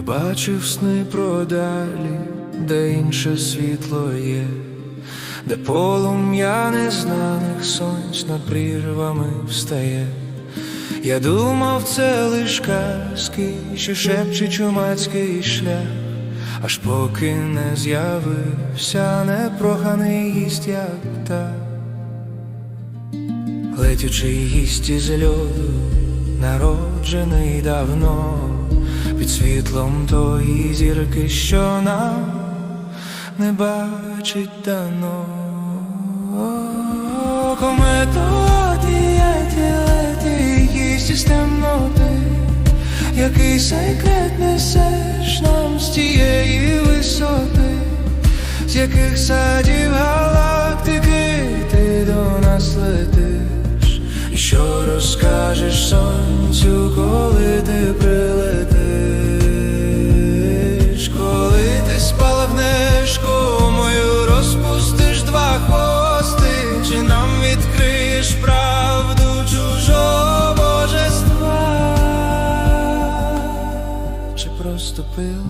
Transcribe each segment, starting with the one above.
бачив сни про далі, де інше світло є, де полум'я незнаних сонць над прірвами встає. Я думав, це лиш казки, що шепче чумацький шлях, аж поки не з'явився непроханий гість, як та. Летючий гість із льоду, народжений давно, під світлом тої зірки, що нам не бачить дано. Дієті леті, гість із темноти, який секрет несеш нам з тієї висоти, з яких садів галактики ти до нас летиш, і що розкажеш сонцю, коли чи просто пил?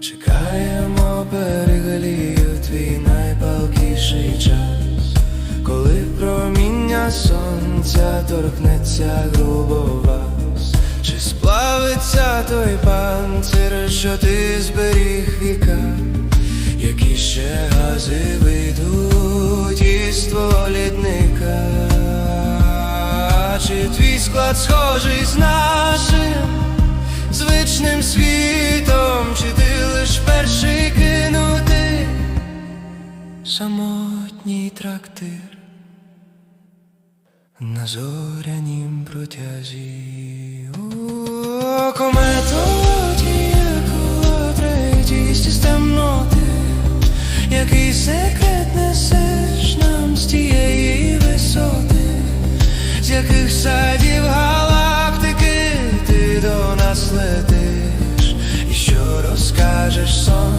Чекаємо берегалію твій найпалкіший час, коли проміння сонця торкнеться грубо вас, чи сплавиться той панцир, що ти зберіг віка, чи твій склад схожий з нашим? звичним світом, чи ти лиш перший кинути самотній трактир на зорянім протязі О, комето нас летиш, і що розкажеш сон.